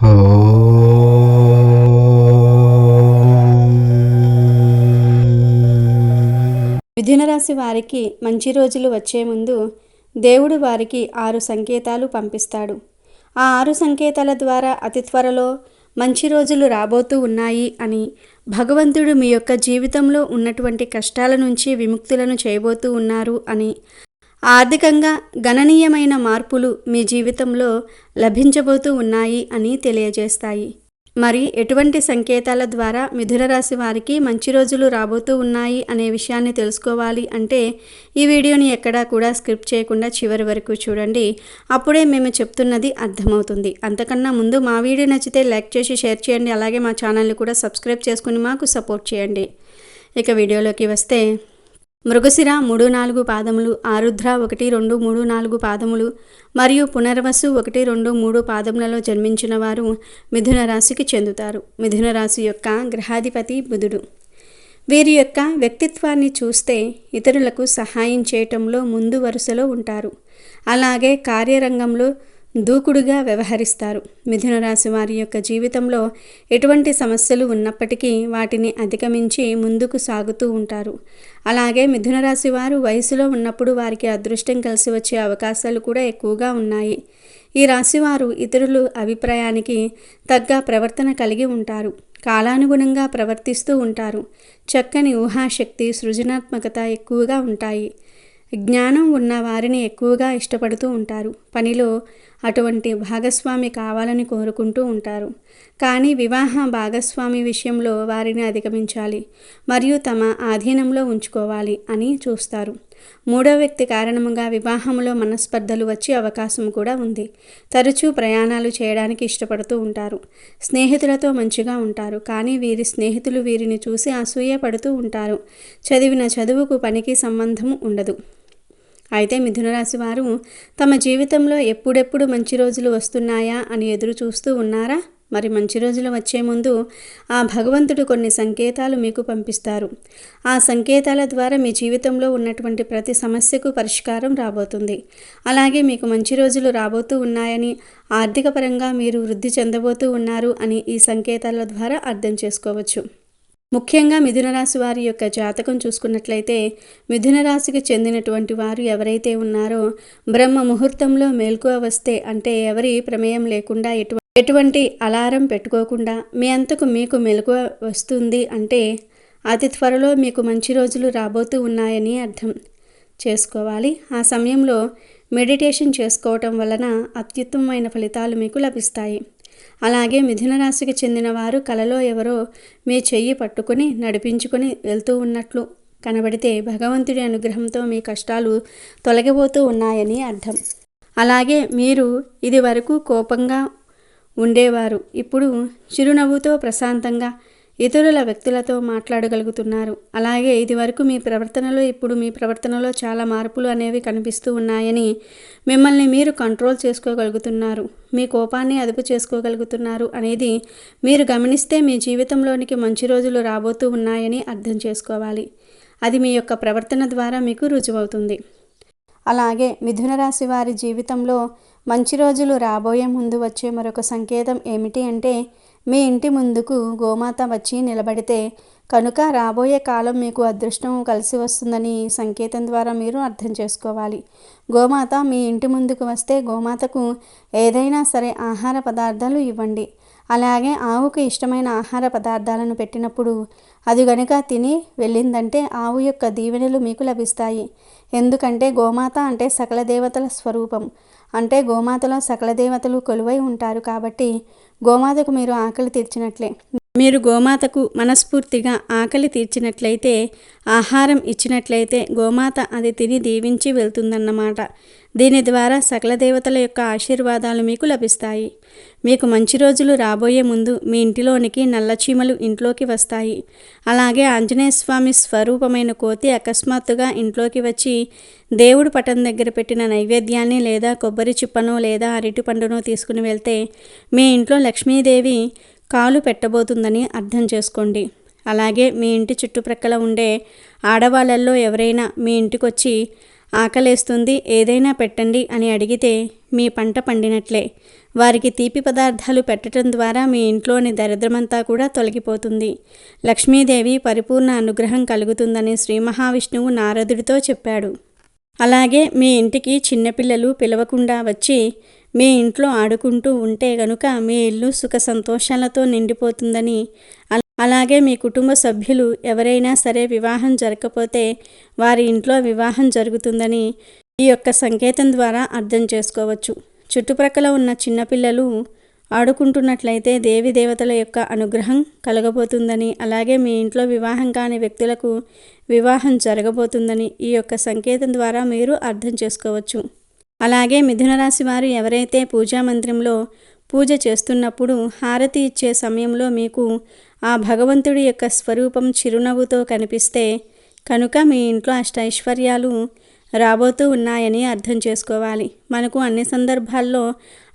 మిథున రాశి వారికి మంచి రోజులు వచ్చే ముందు దేవుడు వారికి ఆరు సంకేతాలు పంపిస్తాడు. ఆ ఆరు సంకేతాల ద్వారా అతి త్వరలో మంచి రోజులు రాబోతూ ఉన్నాయి అని భగవంతుడు మీ యొక్క జీవితంలో ఉన్నటువంటి కష్టాల నుంచి విముక్తులను చేయబోతూ ఉన్నారు అని ఆర్థికంగా గణనీయమైన మార్పులు మీ జీవితంలో లభించబోతూ ఉన్నాయి అని తెలియజేస్తాయి. మరి ఎటువంటి సంకేతాల ద్వారా మిథున రాశి వారికి మంచి రోజులు రాబోతూ ఉన్నాయి అనే విషయాన్ని తెలుసుకోవాలి అంటే ఈ వీడియోని ఎక్కడా కూడా స్క్రిప్ట్ చేయకుండా చివరి వరకు చూడండి. అప్పుడే మేము చెప్తున్నది అర్థమవుతుంది. అంతకన్నా ముందు మా వీడియో నచ్చితే లైక్ చేసి షేర్ చేయండి. అలాగే మా ఛానల్ని కూడా సబ్స్క్రైబ్ చేసుకుని మాకు సపోర్ట్ చేయండి. ఇక వీడియోలోకి వస్తే మృగశిర మూడు నాలుగు పాదములు ఆరుద్ర ఒకటి రెండు మూడు నాలుగు పాదములు మరియు పునర్వసు ఒకటి రెండు మూడు పాదములలో జన్మించిన వారు మిథున రాశికి చెందుతారు. మిథున రాశి యొక్క గ్రహాధిపతి బుధుడు. వీరి యొక్క వ్యక్తిత్వాన్ని చూస్తే ఇతరులకు సహాయం చేయటంలో ముందు వరుసలో ఉంటారు. అలాగే కార్యరంగంలో దూకుడుగా వ్యవహరిస్తారు. మిథున రాశి వారి యొక్క జీవితంలో ఎటువంటి సమస్యలు ఉన్నప్పటికీ వాటిని అధిగమించి ముందుకు సాగుతూ ఉంటారు. అలాగే మిథున రాశి వారు వయసులో ఉన్నప్పుడు వారికి అదృష్టం కలిసి వచ్చే అవకాశాలు కూడా ఎక్కువగా ఉన్నాయి. ఈ రాశివారు ఇతరులు అభిప్రాయానికి తగ్గ ప్రవర్తన కలిగి ఉంటారు. కాలానుగుణంగా ప్రవర్తిస్తూ ఉంటారు. చక్కని ఊహాశక్తి సృజనాత్మకత ఎక్కువగా ఉంటాయి. జ్ఞానం ఉన్న వారిని ఎక్కువగా ఇష్టపడుతూ ఉంటారు. పనిలో అటువంటి భాగస్వామి కావాలని కోరుకుంటూ ఉంటారు. కానీ వివాహ భాగస్వామి విషయంలో వారిని అధిగమించాలి మరియు తమ ఆధీనంలో ఉంచుకోవాలి అని చూస్తారు. మూడో వ్యక్తి కారణముగా వివాహంలో మనస్పర్ధలు వచ్చే అవకాశం కూడా ఉంది. తరచూ ప్రయాణాలు చేయడానికి ఇష్టపడుతూ ఉంటారు. స్నేహితులతో మంచిగా ఉంటారు. కానీ వీరి స్నేహితులు వీరిని చూసి అసూయ పడుతూ ఉంటారు. చదివిన చదువుకు పనికి సంబంధం ఉండదు. అయితే మిథునరాశి వారు తమ జీవితంలో ఎప్పుడెప్పుడు మంచి రోజులు వస్తున్నాయా అని ఎదురు చూస్తూ ఉన్నారా? మరి మంచి రోజులు వచ్చే ముందు ఆ భగవంతుడు కొన్ని సంకేతాలు మీకు పంపిస్తారు. ఆ సంకేతాల ద్వారా మీ జీవితంలో ఉన్నటువంటి ప్రతి సమస్యకు పరిష్కారం రాబోతుంది. అలాగే మీకు మంచి రోజులు రాబోతూ ఉన్నాయని ఆర్థిక పరంగా మీరు వృద్ధి చెందబోతూ ఉన్నారు అని ఈ సంకేతాల ద్వారా అర్థం చేసుకోవచ్చు. ముఖ్యంగా మిథున రాశి వారి యొక్క జాతకం చూసుకున్నట్లయితే మిథున రాశికి చెందినటువంటి వారు ఎవరైతే ఉన్నారో బ్రహ్మ ముహూర్తంలో మేల్కువ వస్తే అంటే ఎవరి ప్రమేయం లేకుండా ఎటు ఎటువంటి అలారం పెట్టుకోకుండా మీ అంతకు మీకు మెలకువ వస్తుంది అంటే అతి త్వరలో మీకు మంచి రోజులు రాబోతూ ఉన్నాయని అర్థం చేసుకోవాలి. ఆ సమయంలో మెడిటేషన్ చేసుకోవటం వలన అత్యుత్తమమైన ఫలితాలు మీకు లభిస్తాయి. అలాగే మిథున రాశికి చెందిన వారు కలలో ఎవరో మీ చెయ్యి పట్టుకుని నడిపించుకొని వెళ్తూ ఉన్నట్లు కనబడితే భగవంతుడి అనుగ్రహంతో మీ కష్టాలు తొలగిపోతూ ఉన్నాయని అర్థం. అలాగే మీరు ఇది వరకు కోపంగా ఉండేవారు. ఇప్పుడు చిరునవ్వుతో ప్రశాంతంగా ఇతరుల వ్యక్తులతో మాట్లాడగలుగుతున్నారు. అలాగే ఇది వరకు మీ ప్రవర్తనలో ఇప్పుడు మీ ప్రవర్తనలో చాలా మార్పులు అనేవి కనిపిస్తూ ఉన్నాయని మిమ్మల్ని మీరు కంట్రోల్ చేసుకోగలుగుతున్నారు. మీ కోపాన్ని అదుపు చేసుకోగలుగుతున్నారు అనేది మీరు గమనిస్తే మీ జీవితంలోనికి మంచి రోజులు రాబోతూ ఉన్నాయని అర్థం చేసుకోవాలి. అది మీ యొక్క ప్రవర్తన ద్వారా మీకు రుజువవుతుంది. అలాగే మిథున రాశి వారి జీవితంలో మంచి రోజులు రాబోయే ముందు వచ్చే మరొక సంకేతం ఏమిటి అంటే మీ ఇంటి ముందుకు గోమాత వచ్చి నిలబడితే కనుక రాబోయే కాలం మీకు అదృష్టం కలిసి వస్తుందని సంకేతం ద్వారా మీరు అర్థం చేసుకోవాలి. గోమాత మీ ఇంటి ముందుకు వస్తే గోమాతకు ఏదైనా సరే ఆహార పదార్థాలు ఇవ్వండి. అలాగే ఆవుకు ఇష్టమైన ఆహార పదార్థాలను పెట్టినప్పుడు అది గనుక తిని వెళ్ళిందంటే ఆవు యొక్క దీవెనలు మీకు లభిస్తాయి. ఎందుకంటే గోమాత అంటే సకల దేవతల స్వరూపం. అంటే గోమాతలో సకల దేవతలు కొలువై ఉంటారు కాబట్టి గోమాతకు మీరు ఆకలి తీర్చినట్లే. మీరు గోమాతకు మనస్ఫూర్తిగా ఆకలి తీర్చినట్లయితే ఆహారం ఇచ్చినట్లయితే గోమాత అది తిని దీవించి వెళ్తుందన్నమాట. దీని ద్వారా సకల దేవతల యొక్క ఆశీర్వాదాలు మీకు లభిస్తాయి. మీకు మంచి రోజులు రాబోయే ముందు మీ ఇంటిలోనికి నల్లచీమలు ఇంట్లోకి వస్తాయి. అలాగే ఆంజనేయ స్వామి స్వరూపమైన కోతి అకస్మాత్తుగా ఇంట్లోకి వచ్చి దేవుడు పటం దగ్గర పెట్టిన నైవేద్యాన్ని లేదా కొబ్బరి చిప్పనో లేదా అరటి పండును తీసుకుని వెళ్తే మీ ఇంట్లో లక్ష్మీదేవి కాలు పెట్టబోతుందని అర్థం చేసుకోండి. అలాగే మీ ఇంటి చుట్టుప్రక్కల ఉండే ఆడవాళ్ళల్లో ఎవరైనా మీ ఇంటికొచ్చి ఆకలేస్తుంది ఏదైనా పెట్టండి అని అడిగితే మీ పంట పండినట్లే. వారికి తీపి పదార్థాలు పెట్టడం ద్వారా మీ ఇంట్లోని దరిద్రమంతా కూడా తొలగిపోతుంది. లక్ష్మీదేవి పరిపూర్ణ అనుగ్రహం కలుగుతుందని శ్రీ మహావిష్ణువు నారదుడితో చెప్పాడు. అలాగే మీ ఇంటికి చిన్నపిల్లలు పిలవకుండా వచ్చి మీ ఇంట్లో ఆడుకుంటూ ఉంటే గనుక మీ ఇల్లు సుఖ సంతోషాలతో నిండిపోతుందని. అలాగే మీ కుటుంబ సభ్యులు ఎవరైనా సరే వివాహం జరగకపోతే వారి ఇంట్లో వివాహం జరుగుతుందని ఈ యొక్క సంకేతం ద్వారా అర్థం చేసుకోవచ్చు. చుట్టుప్రక్కల ఉన్న చిన్నపిల్లలు ఆడుకుంటున్నట్లయితే దేవి దేవతల యొక్క అనుగ్రహం కలగబోతుందని అలాగే మీ ఇంట్లో వివాహం కాని వ్యక్తులకు వివాహం జరగబోతుందని ఈ యొక్క సంకేతం ద్వారా మీరు అర్థం చేసుకోవచ్చు. అలాగే మిథునరాశి వారు ఎవరైతే పూజా మందిరంలో పూజ చేస్తున్నప్పుడు హారతి ఇచ్చే సమయంలో మీకు ఆ భగవంతుడి యొక్క స్వరూపం చిరునవ్వుతో కనిపిస్తే కనుక మీ ఇంట్లో అష్టైశ్వర్యాలు రాబోతూ ఉన్నాయని అర్థం చేసుకోవాలి. మనకు అన్ని సందర్భాల్లో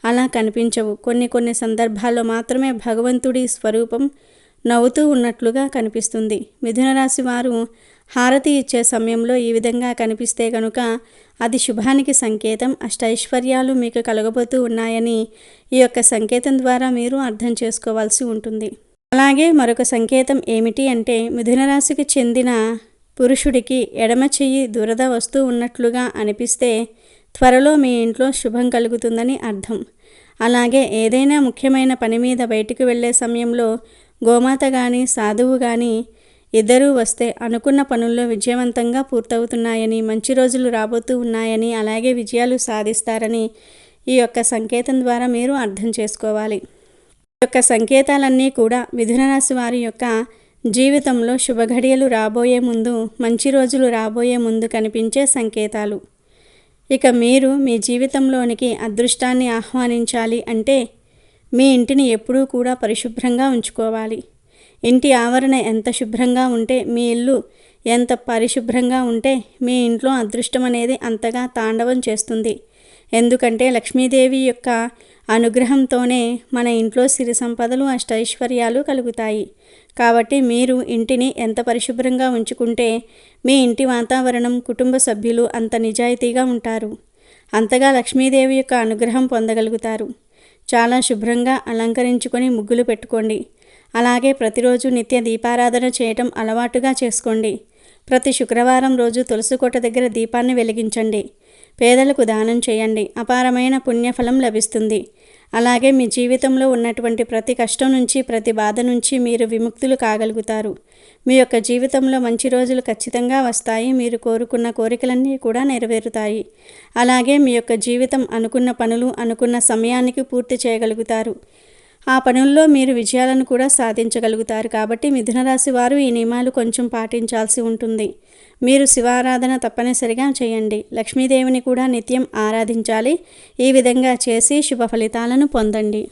అలా కనిపించవు. కొన్ని కొన్ని సందర్భాల్లో మాత్రమే భగవంతుడి స్వరూపం నవ్వుతూ ఉన్నట్లుగా కనిపిస్తుంది. మిథున రాశి వారు హారతి ఇచ్చే సమయంలో ఈ విధంగా కనిపిస్తే కనుక అది శుభానికి సంకేతం అష్టైశ్వర్యాలు మీకు కలగబోతూ ఉన్నాయని ఈ యొక్క సంకేతం ద్వారా మీరు అర్థం చేసుకోవాల్సి ఉంటుంది. అలాగే మరొక సంకేతం ఏమిటి అంటే మిథున రాశికి చెందిన పురుషుడికి ఎడమ చెయ్యి దురద వస్తూ ఉన్నట్లుగా అనిపిస్తే త్వరలో మీ ఇంట్లో శుభం కలుగుతుందని అర్థం. అలాగే ఏదైనా ముఖ్యమైన పని మీద బయటికి వెళ్ళే సమయంలో గోమాత కానీ సాధువు కానీ ఇద్దరూ వస్తే అనుకున్న పనుల్లో విజయవంతంగా పూర్తవుతున్నాయని మంచి రోజులు రాబోతూ ఉన్నాయని అలాగే విజయాలు సాధిస్తారని ఈ యొక్క సంకేతం ద్వారా మీరు అర్థం చేసుకోవాలి. ఈ యొక్క సంకేతాలన్నీ కూడా మిథున రాశి వారి యొక్క జీవితంలో శుభఘడియలు రాబోయే ముందు మంచి రోజులు రాబోయే ముందు కనిపించే సంకేతాలు. ఇక మీరు మీ జీవితంలోనికి అదృష్టాన్ని ఆహ్వానించాలి అంటే మీ ఇంటిని ఎప్పుడూ కూడా పరిశుభ్రంగా ఉంచుకోవాలి. ఇంటి ఆవరణ ఎంత శుభ్రంగా ఉంటే మీ ఇల్లు ఎంత పరిశుభ్రంగా ఉంటే మీ ఇంట్లో అదృష్టం అనేది అంతగా తాండవం చేస్తుంది. ఎందుకంటే లక్ష్మీదేవి యొక్క అనుగ్రహంతోనే మన ఇంట్లో సిరి సంపదలు అష్టైశ్వర్యాలు కలుగుతాయి. కాబట్టి మీరు ఇంటిని ఎంత పరిశుభ్రంగా ఉంచుకుంటే మీ ఇంటి వాతావరణం కుటుంబ సభ్యులు అంత నిజాయితీగా ఉంటారు. అంతగా లక్ష్మీదేవి యొక్క అనుగ్రహం పొందగలుగుతారు. చాలా శుభ్రంగా అలంకరించుకొని ముగ్గులు పెట్టుకోండి. అలాగే ప్రతిరోజు నిత్య దీపారాధన చేయటం అలవాటుగా చేసుకోండి. ప్రతి శుక్రవారం రోజు తులసికోట దగ్గర దీపాన్ని వెలిగించండి. పేదలకు దానం చేయండి. అపారమైన పుణ్యఫలం లభిస్తుంది. అలాగే మీ జీవితంలో ఉన్నటువంటి ప్రతి కష్టం నుంచి ప్రతి బాధ నుంచి మీరు విముక్తులు కాగలుగుతారు. మీ యొక్క జీవితంలో మంచి రోజులు ఖచ్చితంగా వస్తాయి. మీరు కోరుకున్న కోరికలన్నీ కూడా నెరవేరుతాయి. అలాగే మీ యొక్క జీవితం అనుకున్న పనులు అనుకున్న సమయానికి పూర్తి చేయగలుగుతారు. ఆ పనుల్లో మీరు విజయాలను కూడా సాధించగలుగుతారు కాబట్టి మిథున రాశి వారు ఈ నియమాలు కొంచెం పాటించాల్సి ఉంటుంది. మీరు శివారాధన తప్పనిసరిగా చేయండి. లక్ష్మీదేవిని కూడా నిత్యం ఆరాధించాలి. ఈ విధంగా చేసి శుభ ఫలితాలను పొందండి.